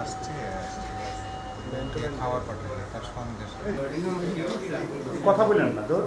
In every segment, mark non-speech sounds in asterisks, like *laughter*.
আসছে পাঠাবে তার কথা বলেন না তো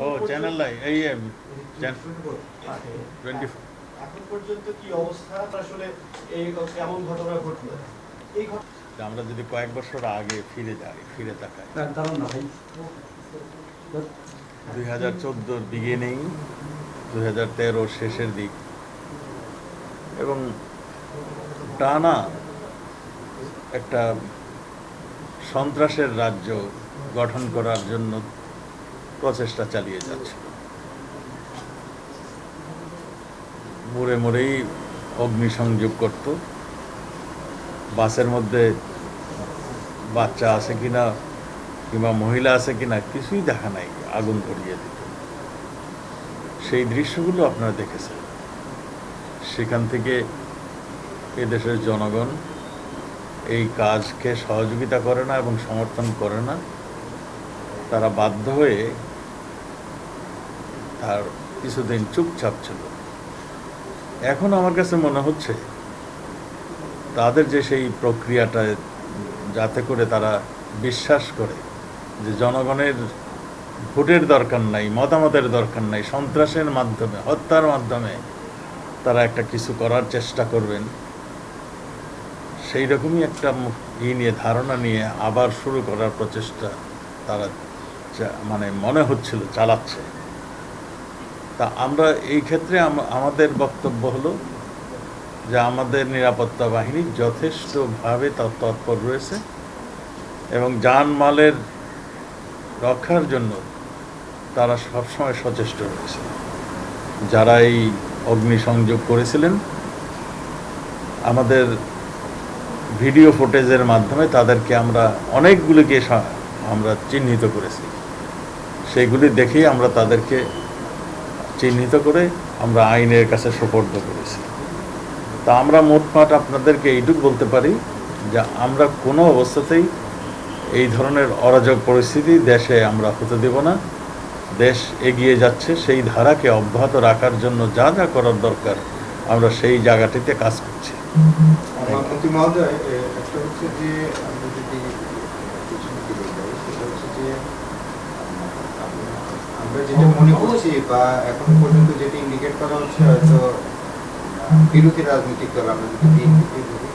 ও চ্যানেল লাই এই টোয়েন্টি এখন পর্যন্ত কি অবস্থা? আসলে এই কেমন ঘটনা ঘটলো। এই ঘটনা আমরা যদি কয়েক বছর আগে ফিরে যাই ফিরে তাকাই। দুই হাজার চোদ্দোর বিগিনিং দুই হাজার তেরোর শেষের দিক। এবং টানা একটা সন্ত্রাসের রাজ্য গঠন করার জন্য প্রচেষ্টা চালিয়ে যাচ্ছে। মোড়ে মোড়েই অগ্নিসংযোগ করত। বাসের মধ্যে বাচ্চা আছে কিনা কিংবা মহিলা আছে কিনা কিছুই দেখা নাই, আগুন ধরিয়ে দিত। সেই দৃশ্যগুলো আপনারা দেখেছেন। সেখান থেকে এদেশের জনগণ এই কাজকে সহযোগিতা করে না এবং সমর্থন করে না, তারা বাধ্য হয়ে তার কিছুদিন চুপচাপ ছিল। এখন আমার কাছে মনে হচ্ছে তাদের যে সেই প্রক্রিয়াটা যাতে করে তারা বিশ্বাস করে যে জনগণের ভোটের দরকার নাই, মতামতের দরকার নাই, সন্ত্রাসের মাধ্যমে, হত্যার মাধ্যমে তারা একটা কিছু করার চেষ্টা করবেন। সেই রকমই একটা ই নিয়ে, ধারণা নিয়ে আবার শুরু করার প্রচেষ্টা তারা মানে মনে হচ্ছিল, চালাচ্ছে। তা আমরা এই ক্ষেত্রে আমাদের বক্তব্য হলো যে আমাদের নিরাপত্তা বাহিনী যথেষ্টভাবে তৎ- তৎপর রয়েছে এবং জানমালের রক্ষার জন্য তারা সবসময় সচেষ্ট রয়েছে। যারা এই অগ্নিসংযোগ করেছিলেন, আমাদের ভিডিও ফুটেজের মাধ্যমে তাদেরকে আমরা অনেকগুলিকে আমরা চিহ্নিত করেছি। সেগুলি দেখেই আমরা তাদেরকে চিহ্নিত করে আমরা আইনের কাছে সোপর্দ করেছি। তা আমরা মোটমাট আপনাদেরকে এইটুকু বলতে পারি যে আমরা কোনো অবস্থাতেই এই ধরনের অরাজক পরিস্থিতি দেশে আমরা হতে দেব না। দেশ এগিয়ে যাচ্ছে সেই ধারাকে অব্যাহত রাখার জন্য যা যা করার দরকার আমরা সেই জায়গাটিতে কাজ করছি। একটা হচ্ছে যে আমরা যদি আমরা যেটা মনে করছি বা এখন পর্যন্ত যেটা ইন্ডিকেট করা হচ্ছে হয়তো বিরোধী রাজনৈতিক দল আমরা যদি বিএনপি ধরি,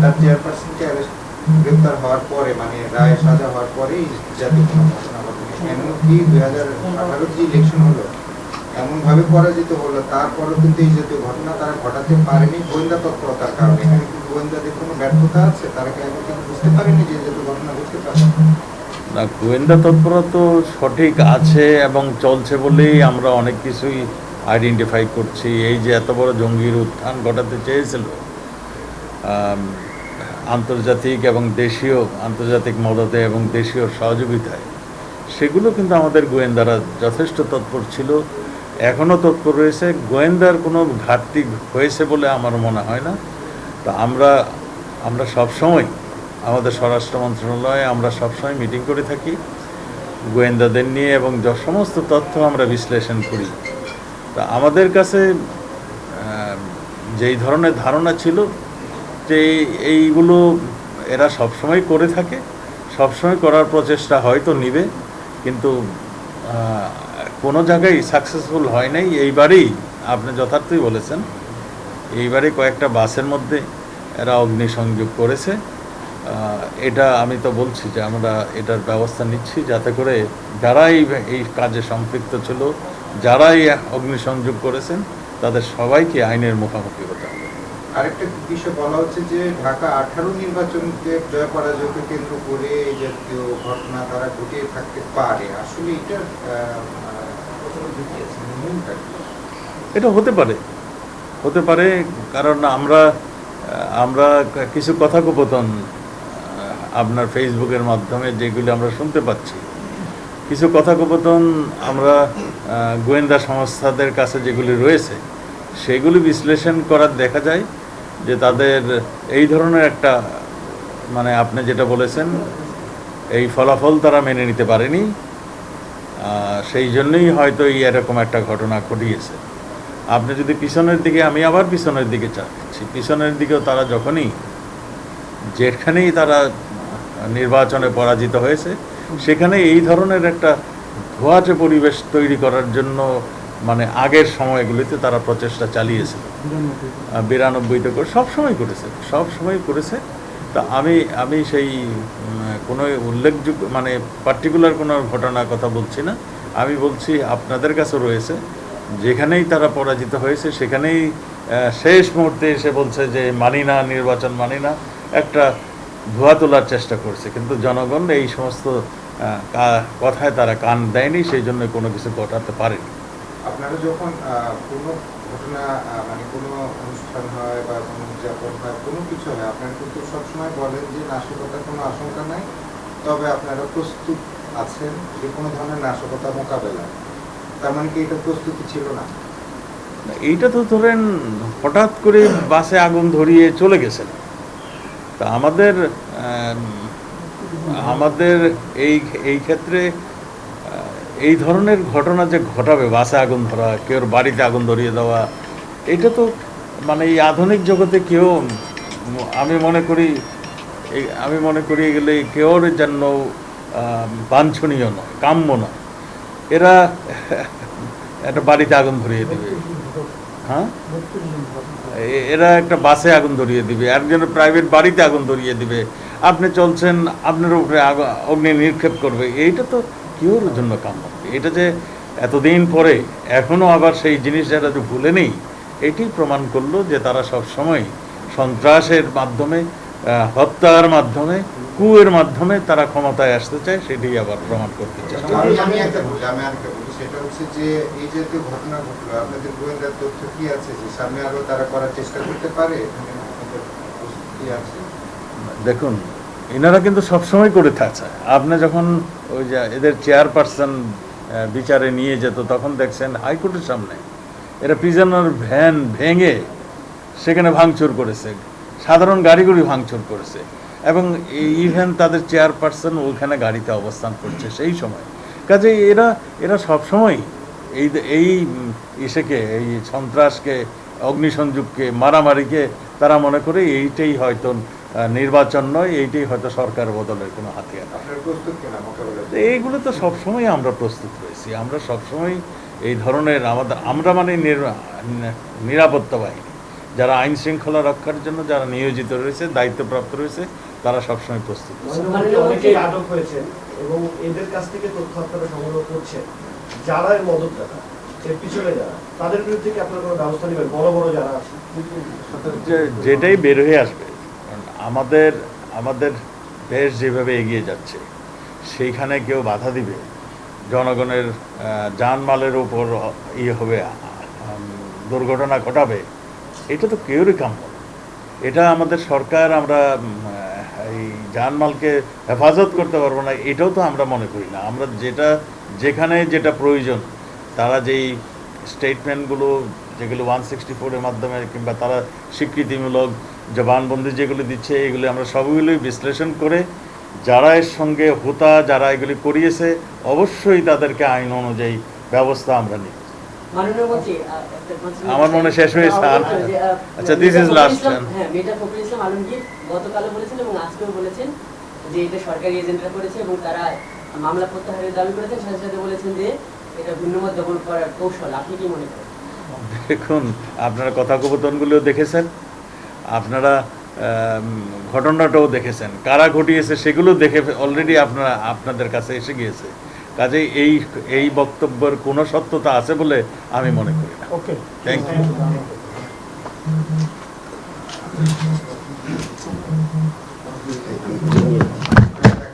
তার চেয়ারপারসনকে অ্যারেস্ট গ্রেপ্তার হওয়ার পরে মানে রায় সাজা হওয়ার পরেই জাতীয় কোনো ঘটনা ঘটেনি এমনকি দুই হাজার আঠারোর যে ইলেকশন হলো এমন ভাবে পরাজিত হলো তারপরও কিন্তু এই জাতীয় ঘটনা তারা ঘটাতে পারেনি গোয়েন্দা তৎপরতার কারণে। এখানে কি গোয়েন্দাদের কোনো ব্যর্থতা আছে, তারা কি এখন কিন্তু বুঝতে পারেনি যে জাতীয় ঘটনা ঘটতে পারে? না, গোয়েন্দা তৎপরতা তো সঠিক আছে এবং চলছে বলেই আমরা অনেক কিছুই আইডেন্টিফাই করছি, এই যে এত বড় জঙ্গির উত্থান ঘটাতে চেয়েছিল আন্তর্জাতিক এবং দেশীয়, আন্তর্জাতিক মদতে এবং দেশীয় সহযোগিতায়, সেগুলো কিন্তু আমাদের গোয়েন্দারা যথেষ্ট তৎপর ছিল। এখনও তৎপর রয়েছে। গোয়েন্দার কোনো ঘাটতি হয়েছে বলে আমার মনে হয় না। তো আমরা আমরা সবসময় আমাদের স্বরাষ্ট্র মন্ত্রণালয়ে আমরা সবসময় মিটিং করে থাকি। গোয়েন্দাদের নিয়ে এবং সমস্ত তথ্য আমরা বিশ্লেষণ করি। তা আমাদের কাছে যেই ধরনের ধারণা ছিল যে এইগুলো এরা সবসময় করে থাকে, সবসময় করার প্রচেষ্টা হয়তো নিবে, কিন্তু কোনো জায়গায় সাকসেসফুল হয় নাই। এইবারেই আপনি যথার্থই বলেছেন, এইবারে কয়েকটা বাসের মধ্যে এরা অগ্নিসংযোগ করেছে। এটা আমি তো বলছি যে আমরা এটার ব্যবস্থা নিচ্ছি যাতে করে যারা এই এই কাজে সম্পৃক্ত ছিল যারা এই অগ্নিসংযোগ করেছেন তাদের সবাইকে আইনের মুখোমুখি হতে হবে। আরেকটা বিষয় বলা হচ্ছে যে ঢাকা আঠারো নির্বাচনকে জয় পরাজয়কে কেন্দ্র করে এই জাতীয় ঘটনা তারা ঘটিয়ে থাকতে পারে। আসলে এটা এটা হতে পারে। হতে পারে কারণ আমরা আমরা কিছু কথোপকথন আপনার ফেসবুকের মাধ্যমে যেগুলি আমরা শুনতে পাচ্ছি। কিছু কথোপকথন আমরা গোয়েন্দা সংস্থাদের কাছে যেগুলি রয়েছে, সেগুলি বিশ্লেষণ করার দেখা যায় যে তাদের এই ধরনের একটা মানে আপনি যেটা বলেছেন, এই ফলাফল তারা মেনে নিতে পারেনি সেই জন্যই হয়তো এই এরকম একটা ঘটনা ঘটিয়েছে। আপনি যদি পিছনের দিকে, আমি আবার পিছনের দিকে চাচ্ছি, পিছনের দিকেও তারা যখনই, যেখানেই তারা নির্বাচনে পরাজিত হয়েছে সেখানে এই ধরনের একটা ধোয়াচে পরিবেশ তৈরি করার জন্য মানে আগের সময়গুলিতে তারা প্রচেষ্টা চালিয়েছে। বিরানব্বইতে করে সব সময় করেছে সব সময় করেছে। তা আমি আমি সেই কোনো উল্লেখযোগ্য মানে পার্টিকুলার কোনো ঘটনার কথা বলছি না। আমি বলছি আপনাদের কাছে রয়েছে যেখানেই তারা পরাজিত হয়েছে সেখানেই শেষ মুহূর্তে এসে বলছে যে মানি না নির্বাচন মানি না একটা ধোয়া তোলার চেষ্টা করছে। কিন্তু জনগণ এই সমস্ত কথায় তারা কান দেয়নি সেই জন্য কোনো কিছু ঘটাতে পারেনি। আপনারা যখন কোনো ঘটনা মানে কোনো অনুষ্ঠান হয় বা কোনো উদযাপন হয় কোনো কিছু হয় আপনারা কিন্তু সবসময় বলেন যে নাশকতার কোনো আশঙ্কা নাই। তবে আপনারা প্রস্তুত আছেন যে কোনো ধরনের নাশকতা মোকাবেলা। তার মানে কি এটা প্রস্তুতি ছিল না? এইটা তো ধরেন হঠাৎ করে বাসে আগুন ধরিয়ে চলে গেছেন তা আমাদের আম, আমাদের এই এই ক্ষেত্রে এই ধরনের ঘটনা যে ঘটাবে, বাসে আগুন ধরা, কেউ বাড়িতে আগুন ধরিয়ে দেওয়া, এটা তো মানে এই আধুনিক জগতে কেউ, আমি মনে করি আমি মনে করি এগুলো কেউর জন্য বাঞ্ছনীয় নয়, কাম্য নয়। এরা *laughs* একটা বাড়িতে আগুন ধরিয়ে দেবে। হ্যাঁ? এরা একটা বাসে আগুন ধরিয়ে দিবে, একজনের প্রাইভেট বাড়িতে আগুন ধরিয়ে দিবে। আপনি চলছেন, আপনার উপরে অগ্নি নিক্ষেপ করবে। এইটা তো কেউর জন্য কাম্য। এটা যে এতদিন পরে এখনও আবার সেই জিনিস যারা যে ভুলে নেই এটি প্রমাণ করল যে তারা সব সময় সন্ত্রাসের মাধ্যমে হত্যার মাধ্যমে, কুয়ের মাধ্যমে তারা ক্ষমতায় আসতে চায় সেটি আবার প্রমাণ করতে চায়। আমি আমি একটা বলি, আমি আরেকটা বলি, সেটা হচ্ছে যে এই জাতীয় ঘটনা ঘটলো, আপনাদের গোয়েন্দার তথ্য কি আছে যে সামনে আরও তারা করার চেষ্টা করতে পারে? প্রস্তুতি আছে? দেখুন, এনারা কিন্তু সবসময় করে থাকছে। আপনি যখন ওই যে এদের চেয়ারপারসন বিচারে নিয়ে যেত, তখন দেখছেন হাইকোর্টের সামনে এরা প্রিজনার ভ্যান ভেঙে সেখানে ভাঙচুর করেছে। সাধারণ গাড়িগুলি ভাঙচুর করেছে। এবং ইভেন তাদের চেয়ারপারসন ওখানে গাড়িতে অবস্থান করছে সেই সময়। কাজে এরা এরা সবসময় এই এই ইসেকে, এই সন্ত্রাসকে, অগ্নিসংযোগকে, মারামারিকে তারা মনে করে এইটাই হয়তো নির্বাচন নয় এইটাই হয়তো সরকার বদলের কোনো হাতিয়ার এইগুলো তো সবসময় আমরা প্রস্তুত রয়েছি। আমরা সবসময় এই ধরনের আমাদের আমরা মানে নিরাপত্তা বাহিনী। যারা আইন শৃঙ্খলা রক্ষার জন্য যারা নিয়োজিত রয়েছে দায়িত্বপ্রাপ্ত রয়েছে তারা সবসময় প্রস্তুত আছে। আটক হয়েছেন এবং এদের কাছ থেকে তথ্য আপনারা সংগ্রহ করছেন। যারা এর মদতদাতা এর পিছনে যারা তাদের বিরুদ্ধে কি আপনারা কোনো ব্যবস্থা নেবেন? বড় বড় যারা আছে। যেটাই বের হয়ে আসবে আমাদের আমাদের দেশ যেভাবে এগিয়ে যাচ্ছে সেইখানে কেউ বাধা দিবে জনগণের আহ, জানমালের উপর ইয়ে হবে দুর্ঘটনা ঘটাবে এটা তো কেউরই কাম্য। এটা আমাদের সরকার আমরা এই জানমালকে হেফাজত করতে পারব না এটাও তো আমরা মনে করি না আমরা যেটা যেখানে যেটা প্রয়োজন তারা যেই স্টেটমেন্টগুলো যেগুলো ওয়ান সিক্সটি ফোরের মাধ্যমে কিংবা তারা স্বীকৃতিমূলক জবানবন্দি যেগুলো দিচ্ছে এগুলি আমরা সবগুলোই বিশ্লেষণ করে যারা এর সঙ্গে হোতা যারা এগুলি করিয়েছে অবশ্যই তাদেরকে আইন অনুযায়ী ব্যবস্থা আমরা নিই আমার মনে শেষ হয়েছে। আচ্ছা, ফখরুল ইসলাম- one. হ্যাঁ, ফখরুল ইসলাম আলমগীর গতকালও বলেছেন এবং আজকেও বলেছেন যে এটা সরকারি এজেন্টরা করেছে এবং তারা মামলা প্রত্যাহারের দাবি করেছেন সাথে সাথে বলেছেন যে এটা ভিন্নমত দমন করার কৌশল আপনি কি মনে করেন দেখুন আপনারা কথোপকথনগুলো দেখেছেন আপনারা ঘটনাটাও দেখেছেন। কারা ঘটিয়েছে সেগুলো দেখে অলরেডি আপনারা আপনাদের কাছে এসে গিয়েছে। কাজে এই এই বক্তব্যের কোনো সত্যতা আছে বলে আমি মনে করি না। ওকে থ্যাংক ইউ হুম আহ, যে প্রধানমন্ত্রী একটা বিষয় হচ্ছে যে এই ঘটনা যখন এই জনগণের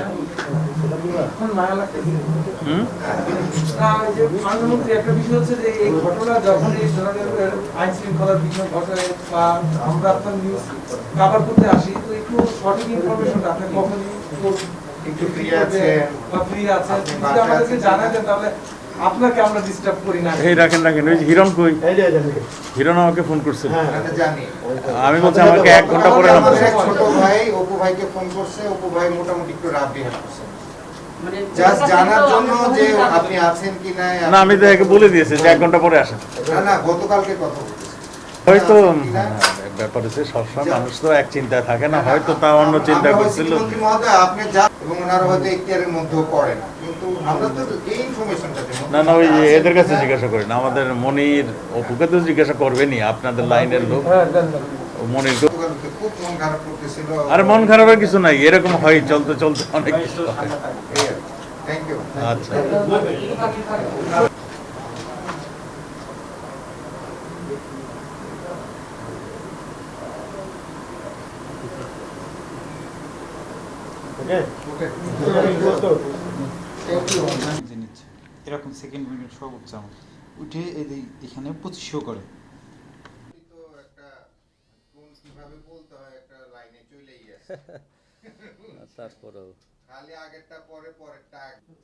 আইন শৃঙ্খলার বিষয় ঘটে বা আমরা আপনার নিউজ কাভার করতে আসি তো একটু সঠিক ইনফরমেশনটা আপনি কখন একটু free আছেন, বা ফ্রি আছেন আপনি যদি বাসায় আমাদেরকে আছেন জানাই কিনা? দেন তাহলে আপনাকে আমরা ডিস্টার্ব করি না। এই রাখেন রাখেন ওই হিরণ কই? এই যে এই যে, দেখেন। হিরণ আমাকে ফোন করছিল হ্যাঁ আমি বলছি আমাকে এক ঘণ্টা পরে ছোট ভাই অপু ভাইকে ফোন করছে অপু ভাই মোটামুটি একটু রাত বিহেভ করছে। জানার জন্য যে আপনি আছেন কি না না আমি তো বলে দিয়েছি যে এক ঘণ্টা পরে আসেন। না না গতকালকে কথা হয়তো? হ্যাঁ, ব্যাপার হচ্ছে সবসময় মানুষ তো এক চিন্তায় থাকে না হয়তো তা অন্য চিন্তা করছিল আপনি যা এবং ওনারা হয়তো এখতিয়ারের মধ্যেও পড়ে না। কিন্তু আমরা তো এই ইনফরমেশনটা না না ওই এদের কাছে জিজ্ঞাসা করি না আমাদের মনির অপুকে তো জিজ্ঞাসা করবেনই আপনাদের লাইনের লোক। হ্যাঁ মনির খুব মন খারাপ করতেছিল। আর মন খারাপের কিছু নাই এরকম হয় চলতে চলতে অনেক কিছু হয়। থ্যাংক ইউ আচ্ছা। এরকম সেকেন্ড মিনিট সর্বোচ্চ আমার উঠে এখানে পঁচিশশো করে। তো একটা বলতে হয় একটা লাইনে চলেই গেছে *laughs* তারপরেও। খালি আগেরটা পরে পরেরটা আগে।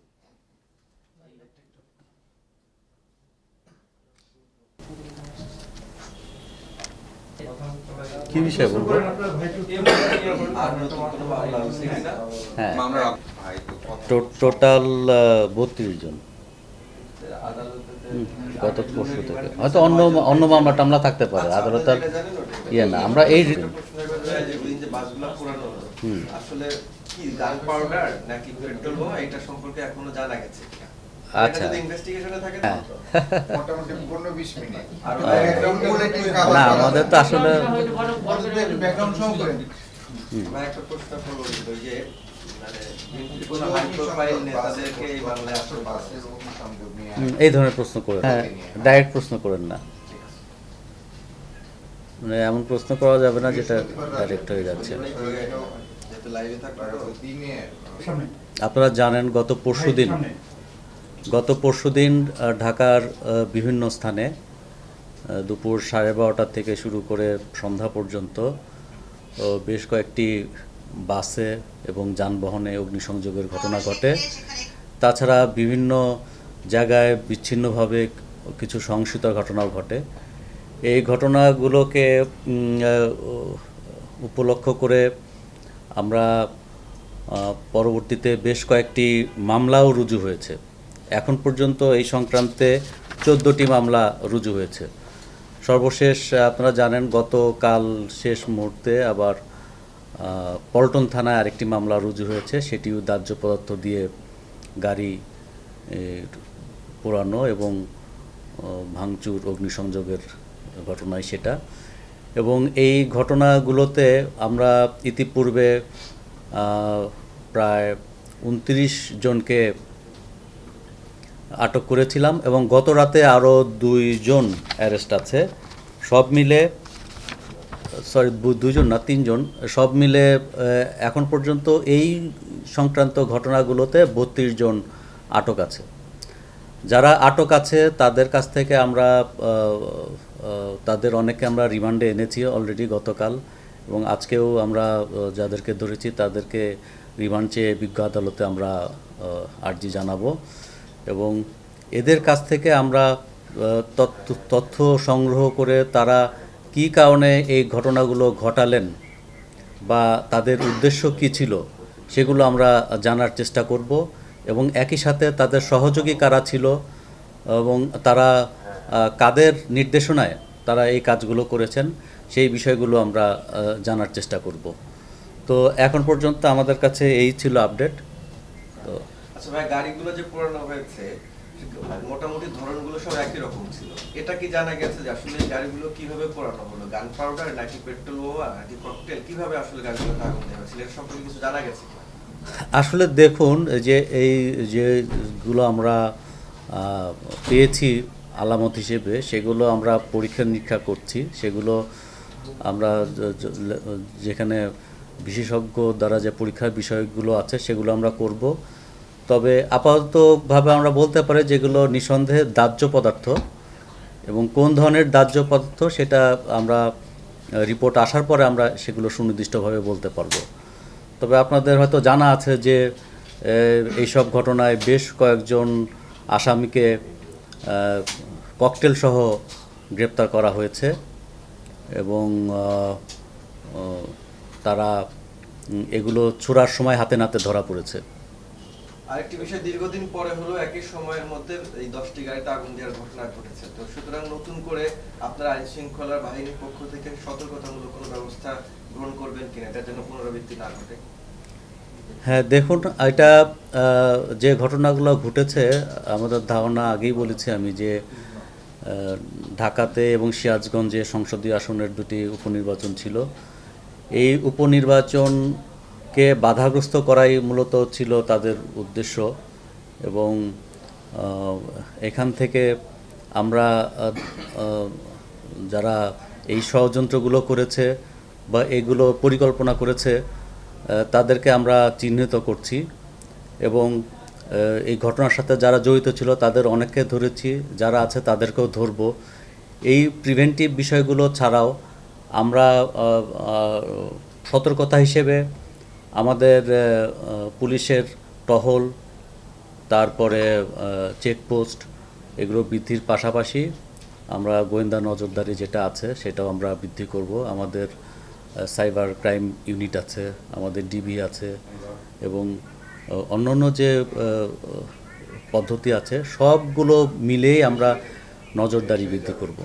কি বিষয় বলব? হ্যাঁ। টোটাল বত্রিশ জন। গত পরশু থেকে। হয়তো অন্য অন্য মামলা টামলা থাকতে পারে। আদালতের ইয়ে না আমরা এই হুম। কি গান পাউডার নাকি পেট্রোল বোমা? এটা সম্পর্কে এখনও জানা গেছে। আচ্ছা। যদি ইনভেস্টিগেশনে থাকে হ্যাঁ। মোটামুটি পনেরো বিশ মিনিট। আর না আমাদের তো আসলে ব্যাকগ্রাউন্ড সহ করেন আমার একটা প্রশ্ন করব যে মানে নেতাদেরকে এই ধরনের প্রশ্ন করেন হ্যাঁ। ডাইরেক্ট প্রশ্ন করেন না। মানে এমন প্রশ্ন করা যাবে না যেটা ডাইরেক্ট হয়ে যাচ্ছে। দিনে আপনারা জানেন গত পরশুদিন গত পরশুদিন আহ, ঢাকার বিভিন্ন স্থানে দুপুর সাড়ে বারোটা থেকে শুরু করে সন্ধ্যা পর্যন্ত ও বেশ কয়েকটি বাসে এবং যানবাহনে অগ্নিসংযোগের ঘটনা ঘটে। তাছাড়া বিভিন্ন জায়গায় বিচ্ছিন্নভাবে কিছু সহিংসিত ঘটনাও ঘটে। এই ঘটনাগুলোকে উপলক্ষ করে আমরা পরবর্তীতে বেশ কয়েকটি মামলাও রুজু হয়েছে। এখন পর্যন্ত এই সংক্রান্তে চোদ্দোটি মামলা রুজু হয়েছে। সর্বশেষ আপনারা জানেন গতকাল শেষ মুহূর্তে আবার পল্টন থানায় আরেকটি মামলা রুজু হয়েছে। সেটিও দাহ্য পদার্থ দিয়ে গাড়ি পোড়ানো এবং ভাঙচুর, অগ্নিসংযোগের ঘটনায় সেটা। এবং এই ঘটনাগুলোতে আমরা ইতিপূর্বে প্রায় উনত্রিশ জনকে আটক করেছিলাম এবং গত রাতে আরও দুইজন অ্যারেস্ট আছে। সব মিলে, সরি দুজন না, তিনজন, সব মিলে এখন পর্যন্ত এই সংক্রান্ত ঘটনাগুলোতে বত্রিশ জন আটক আছে। যারা আটক আছে, তাদের কাছ থেকে আমরা তাদের অনেকে আমরা রিমান্ডে এনেছি অলরেডি গতকাল এবং আজকেও আমরা যাদেরকে ধরেছি তাদেরকে রিমান্ড চেয়ে বিজ্ঞ আদালতে আমরা আর্জি জানাব এবং এদের কাছ থেকে আমরা তথ্য সংগ্রহ করে তারা কী কারণে এই ঘটনাগুলো ঘটালেন বা তাদের উদ্দেশ্য কী ছিল সেগুলো আমরা জানার চেষ্টা করব এবং একই সাথে তাদের সহযোগী কারা ছিল এবং তারা কাদের নির্দেশনায় তারা এই কাজগুলো করেছেন সেই বিষয়গুলো আমরা জানার চেষ্টা করব। তো এখন পর্যন্ত আমাদের কাছে এই ছিল আপডেট। তো আচ্ছা ভাই গাড়িগুলো যে পুরানো হয়েছে মোটামুটি ধরনগুলো সব একই রকম ছিল। এটা কি জানা গেছে যে আসলে গাড়িগুলো কীভাবে পোড়ানো হলো? গান পাউডার নাকি পেট্রোল বোমা নাকি ককটেল কীভাবে আসলে গাড়িগুলো আগুন দেওয়া হয়েছিল এর সম্পর্কে কিছু জানা গেছে আসলে দেখুন যে এই যেগুলো আমরা পেয়েছি আলামত হিসেবে সেগুলো আমরা পরীক্ষা নিরীক্ষা করছি। সেগুলো আমরা যেখানে বিশেষজ্ঞ দ্বারা যে পরীক্ষার বিষয়গুলো আছে সেগুলো আমরা করব। তবে আপাততভাবে আমরা বলতে পারি যেগুলো নিঃসন্দেহে দাহ্য পদার্থ এবং কোন ধরনের দাহ্য পদার্থ সেটা আমরা রিপোর্ট আসার পরে আমরা সেগুলো সুনির্দিষ্টভাবে বলতে পারব। তবে আপনাদের হয়তো জানা আছে যে এইসব ঘটনায় বেশ কয়েকজন আসামিকে ককটেল সহ গ্রেপ্তার করা হয়েছে এবং তারা এগুলো ছোড়ার সময় হাতে নাতে ধরা পড়েছে। আরেকটি বিষয়, দীর্ঘদিন পরে হলো একই সময়ের মধ্যে এই দশটি গাড়িতে আগুন দেওয়ার ঘটনা ঘটেছে। তো সুতরাং নতুন করে আপনার আইন শৃঙ্খলা বাহিনীর পক্ষ থেকে সতর্কতামূলক কোনো ব্যবস্থা গ্রহণ করবেন কিনা, এটার জন্য পুনরাবৃত্তি না ঘটে। হ্যাঁ দেখুন, এটা যে ঘটনাগুলো ঘটেছে, আমাদের ধারণা আগেই বলেছি আমি যে ঢাকাতে এবং সিরাজগঞ্জে সংসদীয় আসনের দুটি উপনির্বাচন ছিল। এই উপনির্বাচনকে বাধাগ্রস্ত করাই মূলত ছিল তাদের উদ্দেশ্য এবং এখান থেকে আমরা যারা এই ষড়যন্ত্রগুলো করেছে বা এগুলো পরিকল্পনা করেছে তাদেরকে আমরা চিহ্নিত করছি এবং এই ঘটনার সাথে যারা জড়িত ছিল তাদের অনেককে ধরেছি, যারা আছে তাদেরকেও ধরব। এই প্রিভেন্টিভ বিষয়গুলো ছাড়াও আমরা সতর্কতা হিসেবে আমাদের পুলিশের টহল, তারপরে চেকপোস্ট এগুলো বৃদ্ধির পাশাপাশি আমরা গোয়েন্দা নজরদারি যেটা আছে সেটাও আমরা বৃদ্ধি করব। আমাদের সাইবার ক্রাইম ইউনিট আছে আমাদের ডিবি আছে এবং অন্যান্য যে পদ্ধতি আছে সবগুলো মিলেই আমরা নজরদারি বৃদ্ধি করব।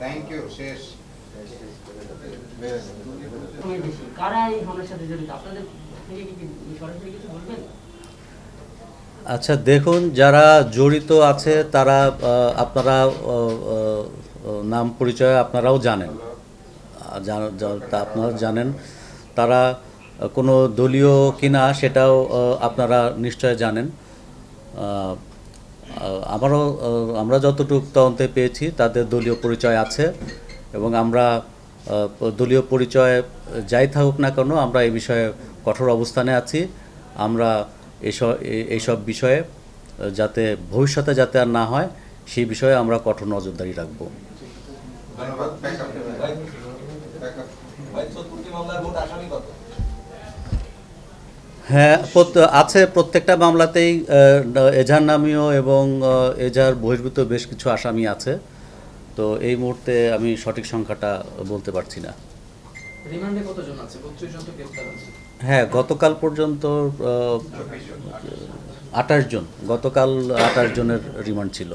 থ্যাংক ইউ শেষ। কমের বেশি কারা এই হামলার সাথে জড়িত আপনাদের থেকে কি কি সরাসরি কিছু বলবেন? আচ্ছা দেখুন যারা জড়িত আছে তারা আপনারা নাম পরিচয় আপনারাও জানেন। আপনারা জানেন, তারা কোনো দলীয় কিনা সেটাও আপনারা নিশ্চয় জানেন। আমারও আমরা যতটুকু তদন্তে পেয়েছি, তাদের দলীয় পরিচয় আছে এবং আমরা দলীয় পরিচয় যাই থাকুক না কেন, আমরা এই বিষয়ে কঠোর অবস্থানে আছি। আমরা এসব এইসব বিষয়ে, যাতে ভবিষ্যতে যাতে আর না হয়, সেই বিষয়ে আমরা কঠোর নজরদারি রাখব। ধন্যবাদ। হ্যাঁ আছে প্রত্যেকটা মামলাতেই এজাহার নামীয় এবং এজাহার বহির্ভূত বেশ কিছু আসামি আছে। তো এই মুহূর্তে আমি সঠিক সংখ্যাটা বলতে পারছি না। হ্যাঁ গতকাল পর্যন্ত আঠাশ জন। গতকাল আঠাশ জনের রিমান্ড ছিল।